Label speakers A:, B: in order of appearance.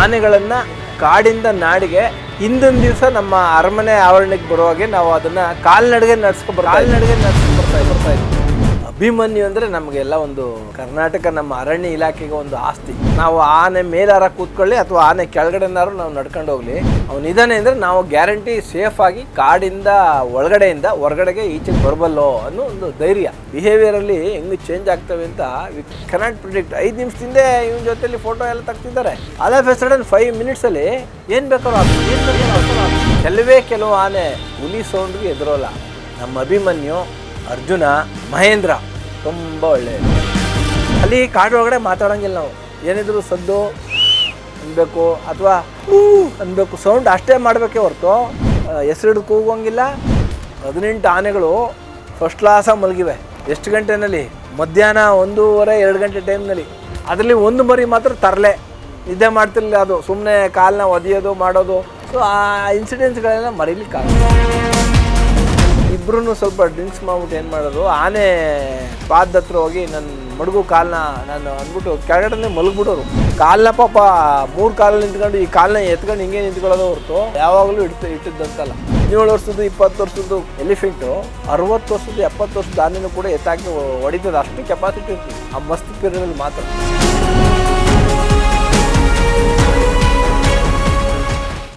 A: ಆನೆಗಳನ್ನ ಕಾಡಿಂದ ನಾಡಿಗೆ ಹಿಂದಿನ ದಿವಸ ನಮ್ಮ ಅರಮನೆ ಆವರಣಕ್ಕೆ ಬರುವಾಗೆ ನಾವು ಅದನ್ನ ಕಾಲ್ನಡಿಗೆ ನಡ್ಸ್ಕೊ ಕಾಲ್ನಡಿಗೆ ನಡ್ಸ್ಕೊ ಬರ್ತಾ ಬರ್ತಾ ಇದ್ವಿ. ಅಭಿಮನ್ಯು ಅಂದರೆ ನಮಗೆಲ್ಲ ಒಂದು ಕರ್ನಾಟಕ ನಮ್ಮ ಅರಣ್ಯ ಇಲಾಖೆಗೆ ಒಂದು ಆಸ್ತಿ. ನಾವು ಆನೆ ಮೇಲಾರ ಕೂತ್ಕೊಳ್ಳಿ ಅಥವಾ ಆನೆ ಕೆಳಗಡೆನಾರು ನಾವು ನಡ್ಕೊಂಡು ಹೋಗ್ಲಿ. ಅವನಿದಾನೆ ಅಂದರೆ ನಾವು ಗ್ಯಾರಂಟಿ ಸೇಫ್ ಆಗಿ ಕಾಡಿಂದ ಒಳಗಡೆಯಿಂದ ಹೊರಗಡೆಗೆ ಈಚೆಗೆ ಬರಬಲ್ಲೋ ಅನ್ನೋ ಒಂದು ಧೈರ್ಯ. ಬಿಹೇವಿಯರ್ ಅಲ್ಲಿ ಹೆಂಗ್ ಚೇಂಜ್ ಆಗ್ತವೆ ಅಂತ ವಿ ಕೆನಾಟ್ ಪ್ರಿಡಿಕ್ಟ್ ಐದು ನಿಮಿಷದಿಂದ ಇವನ ಜೊತೆಲಿ ಫೋಟೋ ಎಲ್ಲ ತೆಗ್ತಿದ್ದಾರೆ. ಫೆ ಸಡನ್ ಫೈವ್ ಮಿನಿಟ್ಸ್ ಅಲ್ಲಿ ಏನ್ ಬೇಕಾದ್ರೂ ಆಗ್ತದೆ, ಏನ್ ಬೇಕಾದ್ರೂ ಕೆಲವೇ ಕೆಲವು ಆನೆ ಹುಲಿ ಸೌಂಡ್ಗೆ ಎದುರೋಲ್ಲ. ನಮ್ಮ ಅಭಿಮನ್ಯು ಅರ್ಜುನ, ಮಹೇಂದ್ರ, ತುಂಬ ಒಳ್ಳೆಯ ಅಲ್ಲಿ ಕಾಡೊಳಗಡೆ ಮಾತಾಡೋಂಗಿಲ್ಲ ನಾವು. ಏನಿದ್ರು ಸದ್ದು ಅನ್ಬೇಕು ಅಥವಾ ಅನ್ಬೇಕು. ಸೌಂಡ್ ಅಷ್ಟೇ ಮಾಡಬೇಕೇ ಹೊರತು ಹೆಸರಿಡು ಕೂಗೋಂಗಿಲ್ಲ. ಹದಿನೆಂಟು ಆನೆಗಳು ಫಸ್ಟ್ ಕ್ಲಾಸಾಗಿ ಮಲಗಿವೆ. ಎಷ್ಟು ಗಂಟೆನಲ್ಲಿ? ಮಧ್ಯಾಹ್ನ ಒಂದೂವರೆ, ಎರಡು ಗಂಟೆ ಟೈಮ್ನಲ್ಲಿ. ಅದರಲ್ಲಿ ಒಂದು ಮರಿ ಮಾತ್ರ ತರಲೆ. ನಿದ್ದೆ ಮಾಡ್ತಿರಲಿಲ್ಲ ಅದು. ಸುಮ್ಮನೆ ಕಾಲನ್ನ ಒದೆಯೋದು, ಮಾಡೋದು. ಸೊ ಆ ಇನ್ಸಿಡೆಂಟ್ಸ್ಗಳೆಲ್ಲ ಮರೀಲಿಕ್ಕಾಗಲ್ಲ. ಇಬ್ರು ಸ್ವಲ್ಪ ಡ್ರಿಂಕ್ಸ್ ಮಾಡ್ಬಿಟ್ಟು ಏನು ಮಾಡೋದು, ಆನೆ ಪಾದ ಹತ್ರ ಹೋಗಿ ನನ್ನ ಮಡಗು ಕಾಲನ್ನ ನಾನು ಅಂದ್ಬಿಟ್ಟು ಕೆಳಗಡೆ ಮಲಗ್ಬಿಡೋರು. ಕಾಲನ್ನ ಪಾಪ ಮೂರು ಕಾಲಲ್ಲಿ ನಿಂತ್ಕೊಂಡು ಈ ಕಾಲನ್ನ ಎತ್ಕೊಂಡು ಹಿಂಗೆ ನಿಂತ್ಕೊಳ್ಳೋದು ಹೊರತು ಯಾವಾಗಲೂ ಇಟ್ಟು ಇಟ್ಟಿದ್ದಂತಲ್ಲ. ಹದಿನೇಳು ವರ್ಷದ್ದು, ಇಪ್ಪತ್ತು ವರ್ಷದ್ದು ಎಲಿಫೆಂಟು, ಅರವತ್ತು ವರ್ಷದ್ದು, ಎಪ್ಪತ್ತು ವರ್ಷದ ಆನೆನೂ ಕೂಡ ಎತ್ತಾಕಿ ಹೊಡಿತದೆ ಅಷ್ಟು ಕೆಪಾಸಿಟಿ ಇರ್ತದೆ ಆ ಮಸ್ತ್ ಪೀರಿಯಡಲ್ಲಿ ಮಾತ್ರ.